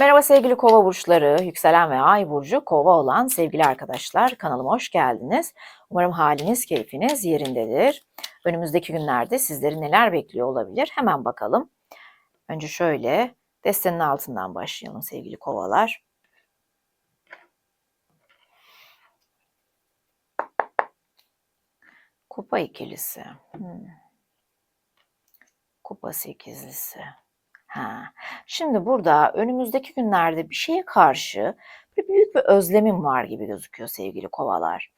Merhaba sevgili kova burçları, yükselen ve ay burcu kova olan sevgili arkadaşlar kanalıma hoş geldiniz. Umarım haliniz, keyfiniz yerindedir. Önümüzdeki günlerde sizleri neler bekliyor olabilir hemen bakalım. Önce şöyle destenin altından başlayalım sevgili kovalar. Kupa ikilisi. Hmm. Kupa sekizlisi. Ha. Şimdi burada önümüzdeki günlerde bir şeye karşı bir büyük bir özlemim var gibi gözüküyor sevgili kovalar.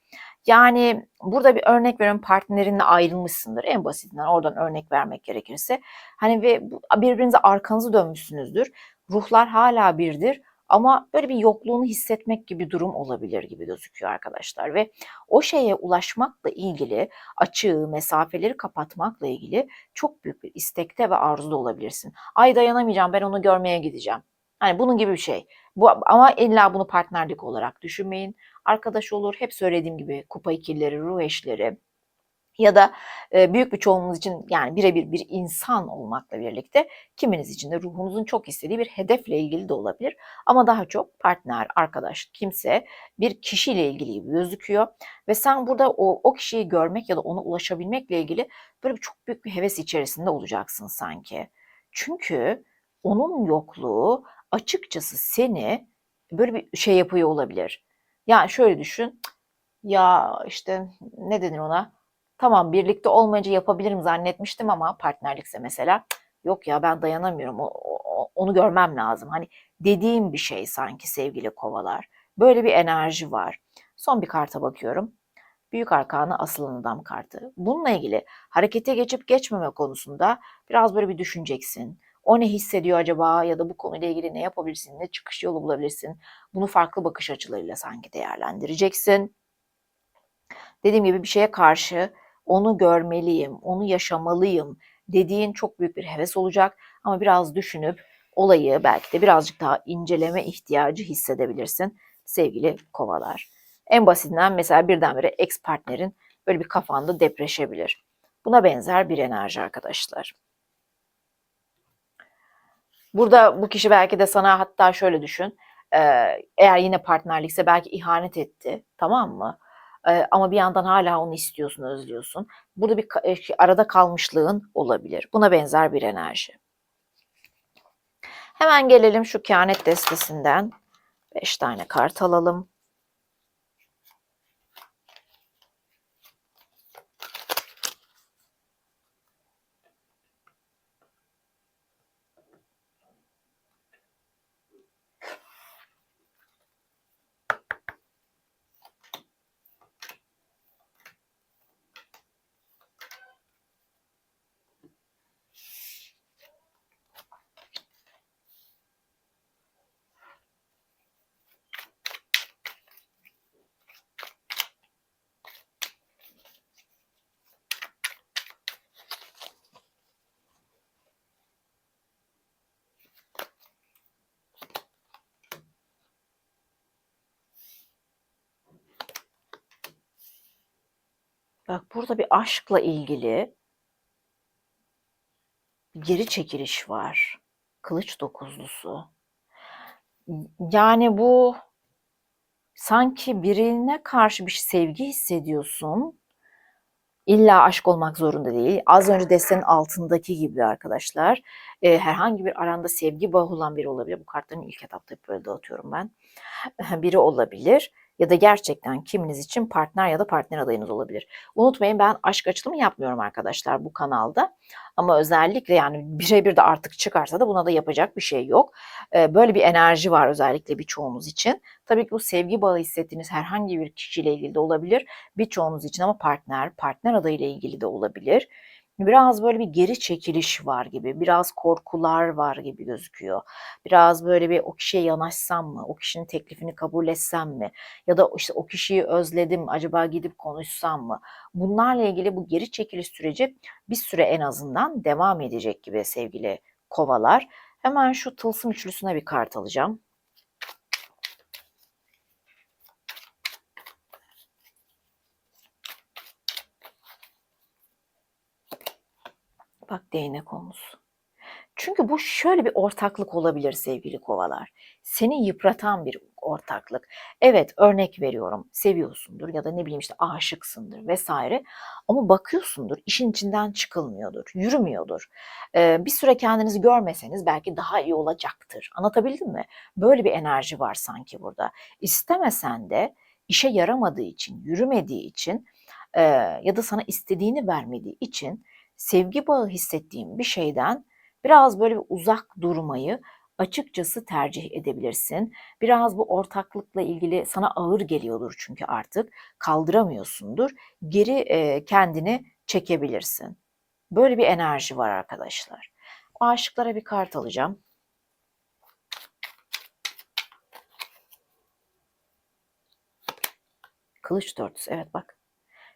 Yani burada bir örnek veriyorum partnerinle ayrılmışsındır en basitinden oradan örnek vermek gerekirse. Hani ve birbirinize arkanızı dönmüşsünüzdür. Ruhlar hala birdir ama böyle bir yokluğunu hissetmek gibi durum olabilir gibi gözüküyor arkadaşlar ve o şeye ulaşmakla ilgili açığı, mesafeleri kapatmakla ilgili çok büyük bir istekte ve arzuda olabilirsin. Ay dayanamayacağım ben onu görmeye gideceğim. Hani bunun gibi bir şey. Bu, ama illa bunu partnerlik olarak düşünmeyin. Arkadaş olur, hep söylediğim gibi kupa ikilileri, ruh eşleri, ya da e, büyük bir çoğunluğunuz için yani birebir bir insan olmakla birlikte kiminiz için de ruhunuzun çok istediği bir hedefle ilgili de olabilir. Ama daha çok partner, arkadaş, kimse bir kişiyle ilgili gibi gözüküyor. Ve sen burada o, o kişiyi görmek ya da ona ulaşabilmekle ilgili böyle bir çok büyük bir heves içerisinde olacaksın sanki. Çünkü onun yokluğu açıkçası seni böyle bir şey yapıyor olabilir. Yani şöyle düşün. Ya işte ne denir ona? Tamam birlikte olmayınca yapabilirim zannetmiştim ama partnerlikse mesela yok ya ben dayanamıyorum o, o, onu görmem lazım. Hani dediğim bir şey sanki sevgili kovalar. Böyle bir enerji var. Son bir karta bakıyorum. Büyük Arkanı Asılan Adam kartı. Bununla ilgili harekete geçip geçmeme konusunda biraz böyle bir düşüneceksin. O ne hissediyor acaba ya da bu konuyla ilgili ne yapabilirsin, ne çıkış yolu bulabilirsin? Bunu farklı bakış açılarıyla sanki değerlendireceksin. Dediğim gibi bir şeye karşı onu görmeliyim, onu yaşamalıyım dediğin çok büyük bir heves olacak ama biraz düşünüp olayı belki de birazcık daha inceleme ihtiyacı hissedebilirsin sevgili kovalar. En basitinden mesela birdenbire ex partnerin böyle bir kafanda depreşebilir. Buna benzer bir enerji arkadaşlar. Burada bu kişi belki de sana hatta şöyle düşün. Eğer yine partnerlikse belki ihanet etti tamam mı? Ama bir yandan hala onu istiyorsun, özlüyorsun. Burada bir arada kalmışlığın olabilir. Buna benzer bir enerji. Hemen gelelim şu kehanet destesinden. 5 tane kart alalım. Bak burada bir aşkla ilgili geri çekiliş var. Kılıç dokuzlusu. Yani bu sanki birine karşı bir sevgi hissediyorsun. İlla aşk olmak zorunda değil. Az önce destenin altındaki gibi arkadaşlar. E, herhangi bir aranda sevgi bağı olan biri olabilir. Bu kartların ilk etapta böyle dağıtıyorum ben. Biri olabilir ya da gerçekten kiminiz için partner ya da partner adayınız olabilir. Unutmayın ben aşk açılımı yapmıyorum arkadaşlar bu kanalda. Ama özellikle yani birebir de artık çıkarsa da buna da yapacak bir şey yok. Böyle bir enerji var özellikle birçoğumuz için. Tabii ki bu sevgi bağı hissettiğiniz herhangi bir kişiyle ilgili de olabilir. Birçoğunuz için ama partner, partner adayıyla ilgili de olabilir biraz böyle bir geri çekiliş var gibi, biraz korkular var gibi gözüküyor. Biraz böyle bir o kişiye yanaşsam mı, o kişinin teklifini kabul etsem mi ya da işte o kişiyi özledim, acaba gidip konuşsam mı? Bunlarla ilgili bu geri çekiliş süreci bir süre en azından devam edecek gibi sevgili kovalar. Hemen şu tılsım üçlüsüne bir kart alacağım. Bak değnek konusu. Çünkü bu şöyle bir ortaklık olabilir sevgili kovalar. Seni yıpratan bir ortaklık. Evet örnek veriyorum seviyorsundur ya da ne bileyim işte aşıksındır vesaire ama bakıyorsundur işin içinden çıkılmıyordur, yürümüyordur. Ee, bir süre kendinizi görmeseniz belki daha iyi olacaktır. Anlatabildim mi? Böyle bir enerji var sanki burada. İstemesen de işe yaramadığı için, yürümediği için e, ya da sana istediğini vermediği için sevgi bağı hissettiğin bir şeyden biraz böyle bir uzak durmayı açıkçası tercih edebilirsin. Biraz bu ortaklıkla ilgili sana ağır geliyordur çünkü artık kaldıramıyorsundur. Geri e, kendini çekebilirsin. Böyle bir enerji var arkadaşlar. Aşıklara bir kart alacağım. Kılıç dörtüsü evet bak.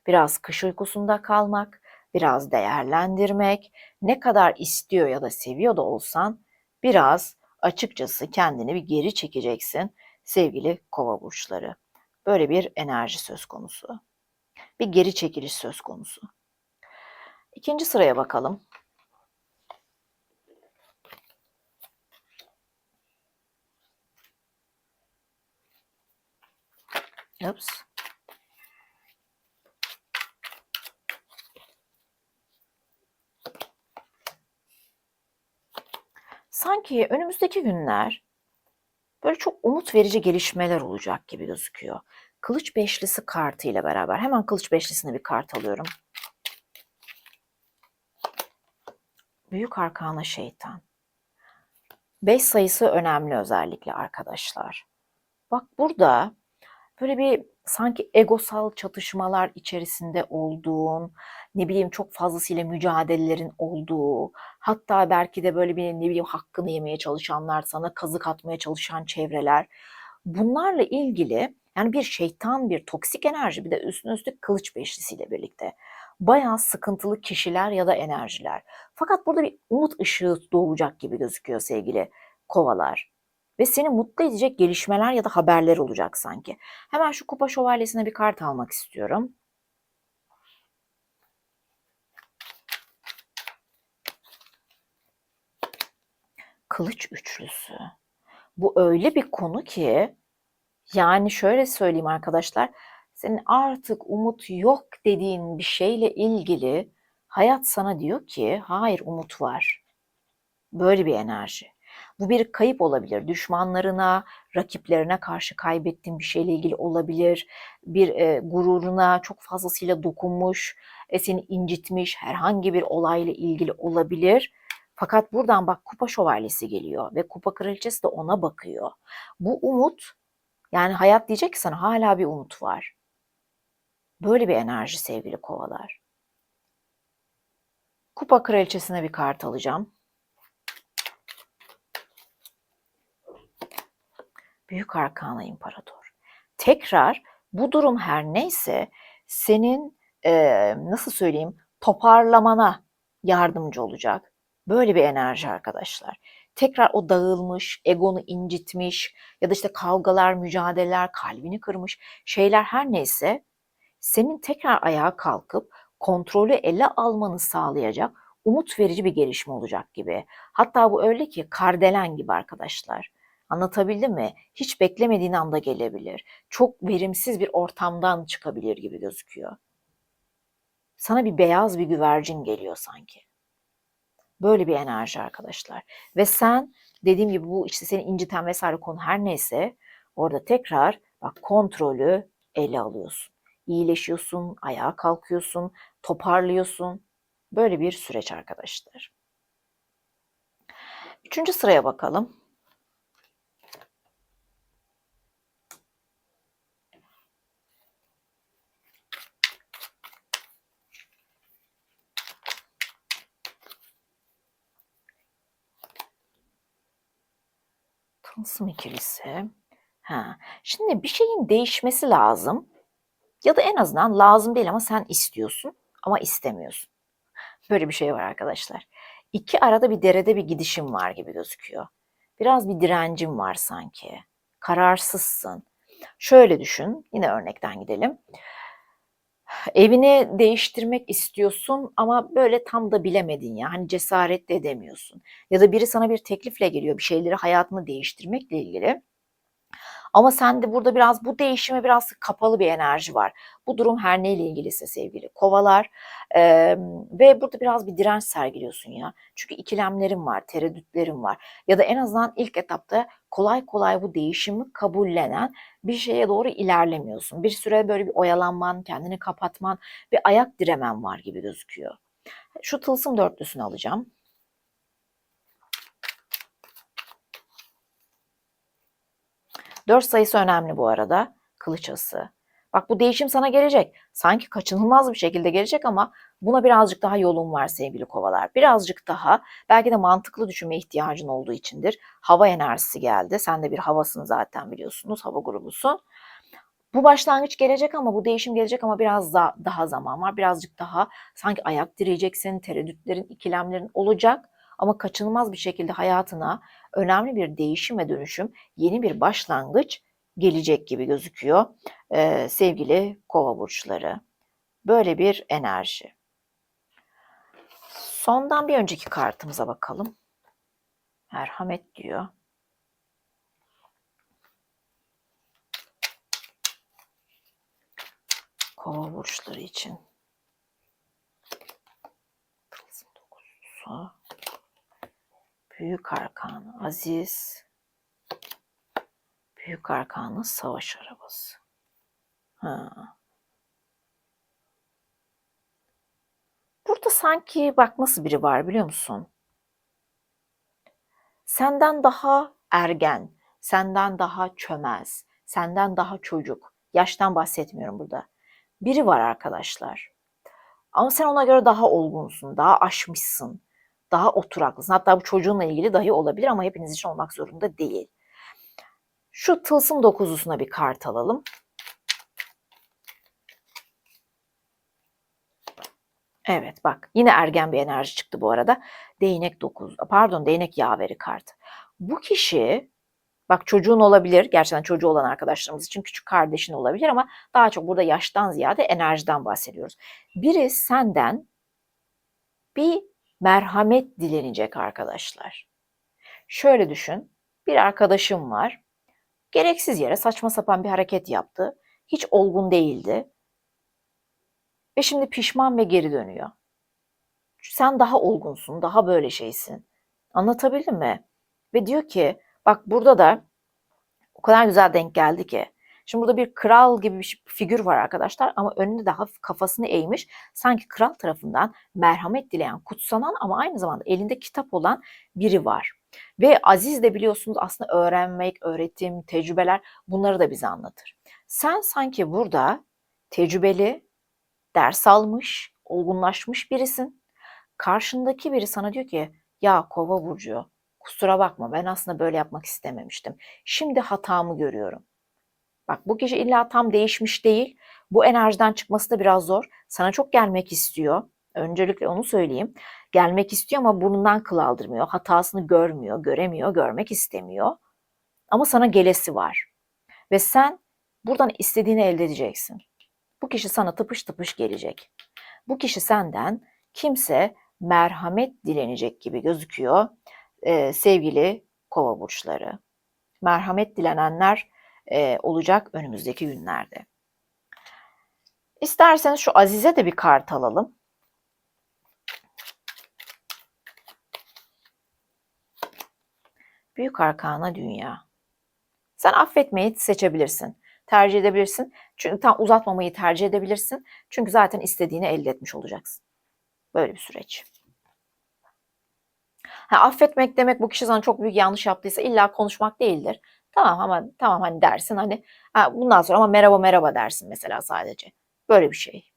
Biraz kış uykusunda kalmak, biraz değerlendirmek, ne kadar istiyor ya da seviyor da olsan biraz açıkçası kendini bir geri çekeceksin sevgili kova burçları. Böyle bir enerji söz konusu. Bir geri çekiliş söz konusu. İkinci sıraya bakalım. Ups. Sanki önümüzdeki günler böyle çok umut verici gelişmeler olacak gibi gözüküyor. Kılıç beşlisi kartı ile beraber. Hemen kılıç beşlisine bir kart alıyorum. Büyük arkana şeytan. Beş sayısı önemli özellikle arkadaşlar. Bak burada böyle bir sanki egosal çatışmalar içerisinde olduğun, ne bileyim çok fazlasıyla mücadelelerin olduğu, hatta belki de böyle bir ne bileyim hakkını yemeye çalışanlar, sana kazık atmaya çalışan çevreler. Bunlarla ilgili yani bir şeytan, bir toksik enerji bir de üstüne üstlük kılıç beşlisiyle birlikte. Bayağı sıkıntılı kişiler ya da enerjiler. Fakat burada bir umut ışığı doğacak gibi gözüküyor sevgili kovalar ve seni mutlu edecek gelişmeler ya da haberler olacak sanki. Hemen şu kupa şövalyesine bir kart almak istiyorum. Kılıç üçlüsü. Bu öyle bir konu ki yani şöyle söyleyeyim arkadaşlar. Senin artık umut yok dediğin bir şeyle ilgili hayat sana diyor ki hayır umut var. Böyle bir enerji. Bu bir kayıp olabilir. Düşmanlarına, rakiplerine karşı kaybettiğin bir şeyle ilgili olabilir. Bir e, gururuna çok fazlasıyla dokunmuş, e, seni incitmiş herhangi bir olayla ilgili olabilir. Fakat buradan bak kupa şövalyesi geliyor ve kupa kraliçesi de ona bakıyor. Bu umut yani hayat diyecek ki sana hala bir umut var. Böyle bir enerji sevgili kovalar. Kupa kraliçesine bir kart alacağım. Büyük Arkana İmparator. Tekrar bu durum her neyse senin e, nasıl söyleyeyim toparlamana yardımcı olacak. Böyle bir enerji arkadaşlar. Tekrar o dağılmış, egonu incitmiş ya da işte kavgalar, mücadeleler, kalbini kırmış şeyler her neyse senin tekrar ayağa kalkıp kontrolü ele almanı sağlayacak umut verici bir gelişme olacak gibi. Hatta bu öyle ki kardelen gibi arkadaşlar. Anlatabildim mi? Hiç beklemediğin anda gelebilir. Çok verimsiz bir ortamdan çıkabilir gibi gözüküyor. Sana bir beyaz bir güvercin geliyor sanki. Böyle bir enerji arkadaşlar. Ve sen dediğim gibi bu işte seni inciten vesaire konu her neyse orada tekrar bak kontrolü ele alıyorsun. İyileşiyorsun, ayağa kalkıyorsun, toparlıyorsun. Böyle bir süreç arkadaşlar. Üçüncü sıraya bakalım. Tılsım ikilisi. Ha. Şimdi bir şeyin değişmesi lazım. Ya da en azından lazım değil ama sen istiyorsun ama istemiyorsun. Böyle bir şey var arkadaşlar. İki arada bir derede bir gidişim var gibi gözüküyor. Biraz bir direncim var sanki. Kararsızsın. Şöyle düşün, yine örnekten gidelim. Evini değiştirmek istiyorsun ama böyle tam da bilemedin ya. Hani cesaret de edemiyorsun. Ya da biri sana bir teklifle geliyor bir şeyleri hayatını değiştirmekle ilgili. Ama sende burada biraz bu değişime biraz kapalı bir enerji var. Bu durum her neyle ilgiliyse sevgili kovalar Eee, ve burada biraz bir direnç sergiliyorsun ya. Çünkü ikilemlerin var, tereddütlerin var ya da en azından ilk etapta kolay kolay bu değişimi kabullenen bir şeye doğru ilerlemiyorsun. Bir süre böyle bir oyalanman, kendini kapatman, bir ayak diremen var gibi gözüküyor. Şu tılsım dörtlüsünü alacağım. Dört sayısı önemli bu arada. Kılıç ası. Bak bu değişim sana gelecek. Sanki kaçınılmaz bir şekilde gelecek ama buna birazcık daha yolun var sevgili kovalar. Birazcık daha belki de mantıklı düşünme ihtiyacın olduğu içindir. Hava enerjisi geldi. Sen de bir havasın zaten biliyorsunuz. Hava grubusun. Bu başlangıç gelecek ama bu değişim gelecek ama biraz daha, daha zaman var. Birazcık daha sanki ayak direyeceksin, tereddütlerin, ikilemlerin olacak ama kaçınılmaz bir şekilde hayatına önemli bir değişim ve dönüşüm, yeni bir başlangıç gelecek gibi gözüküyor ee, sevgili kova burçları. Böyle bir enerji. Sondan bir önceki kartımıza bakalım. Merhamet diyor. Kova burçları için. Büyük arkanı aziz. Büyük arkanı savaş arabası. Ha. Burada sanki bak nasıl biri var biliyor musun? Senden daha ergen, senden daha çömez, senden daha çocuk. Yaştan bahsetmiyorum burada. Biri var arkadaşlar. Ama sen ona göre daha olgunsun, daha aşmışsın, daha oturaklısın. Hatta bu çocuğunla ilgili dahi olabilir ama hepiniz için olmak zorunda değil. Şu tılsım dokuzusuna bir kart alalım. Evet bak yine ergen bir enerji çıktı bu arada. Değnek 9 pardon değnek yaveri kartı. Bu kişi bak çocuğun olabilir gerçekten çocuğu olan arkadaşlarımız için küçük kardeşin olabilir ama daha çok burada yaştan ziyade enerjiden bahsediyoruz. Biri senden bir merhamet dilenecek arkadaşlar. Şöyle düşün bir arkadaşım var gereksiz yere saçma sapan bir hareket yaptı. Hiç olgun değildi ve şimdi pişman ve geri dönüyor. Sen daha olgunsun, daha böyle şeysin. Anlatabildim mi? Ve diyor ki bak burada da o kadar güzel denk geldi ki. Şimdi burada bir kral gibi bir figür var arkadaşlar ama önünde de hafif kafasını eğmiş. Sanki kral tarafından merhamet dileyen, kutsanan ama aynı zamanda elinde kitap olan biri var. Ve Aziz de biliyorsunuz aslında öğrenmek, öğretim, tecrübeler bunları da bize anlatır. Sen sanki burada tecrübeli, ders almış, olgunlaşmış birisin. Karşındaki biri sana diyor ki ya kova burcu kusura bakma ben aslında böyle yapmak istememiştim. Şimdi hatamı görüyorum. Bak bu kişi illa tam değişmiş değil. Bu enerjiden çıkması da biraz zor. Sana çok gelmek istiyor. Öncelikle onu söyleyeyim. Gelmek istiyor ama burnundan kıl aldırmıyor. Hatasını görmüyor, göremiyor, görmek istemiyor. Ama sana gelesi var. Ve sen buradan istediğini elde edeceksin. Bu kişi sana tıpış tıpış gelecek. Bu kişi senden kimse merhamet dilenecek gibi gözüküyor ee, sevgili kova burçları. Merhamet dilenenler e, olacak önümüzdeki günlerde. İsterseniz şu Azize de bir kart alalım. Büyük arkana dünya. Sen affetmeyi seçebilirsin tercih edebilirsin. Çünkü tam uzatmamayı tercih edebilirsin. Çünkü zaten istediğini elde etmiş olacaksın. Böyle bir süreç. Ha, affetmek demek bu kişi sana çok büyük yanlış yaptıysa illa konuşmak değildir. Tamam ama tamam hani dersin hani ha, bundan sonra ama merhaba merhaba dersin mesela sadece. Böyle bir şey.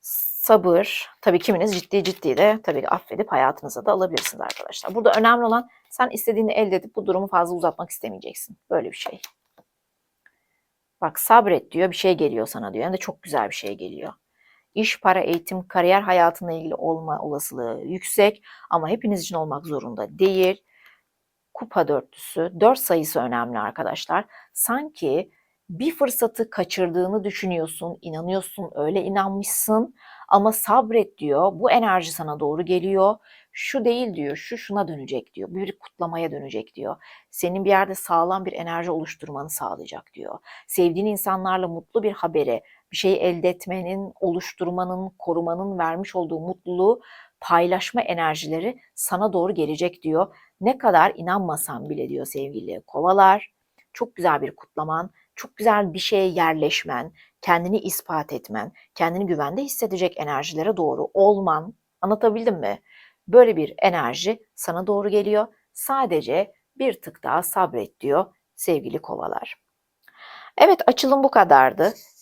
Sabır. Tabii kiminiz ciddi ciddi de tabii affedip hayatınıza da alabilirsiniz arkadaşlar. Burada önemli olan sen istediğini elde edip bu durumu fazla uzatmak istemeyeceksin. Böyle bir şey. Bak sabret diyor bir şey geliyor sana diyor. Hem de çok güzel bir şey geliyor. İş, para, eğitim, kariyer hayatına ilgili olma olasılığı yüksek ama hepiniz için olmak zorunda değil. Kupa dörtlüsü, dört sayısı önemli arkadaşlar. Sanki bir fırsatı kaçırdığını düşünüyorsun, inanıyorsun, öyle inanmışsın ama sabret diyor. Bu enerji sana doğru geliyor. Şu değil diyor, şu şuna dönecek diyor. Bir kutlamaya dönecek diyor. Senin bir yerde sağlam bir enerji oluşturmanı sağlayacak diyor. Sevdiğin insanlarla mutlu bir habere, bir şeyi elde etmenin, oluşturmanın, korumanın vermiş olduğu mutluluğu paylaşma enerjileri sana doğru gelecek diyor. Ne kadar inanmasan bile diyor sevgili kovalar. Çok güzel bir kutlaman, çok güzel bir şeye yerleşmen, kendini ispat etmen, kendini güvende hissedecek enerjilere doğru olman. Anlatabildim mi? Böyle bir enerji sana doğru geliyor. Sadece bir tık daha sabret diyor sevgili kovalar. Evet açılım bu kadardı.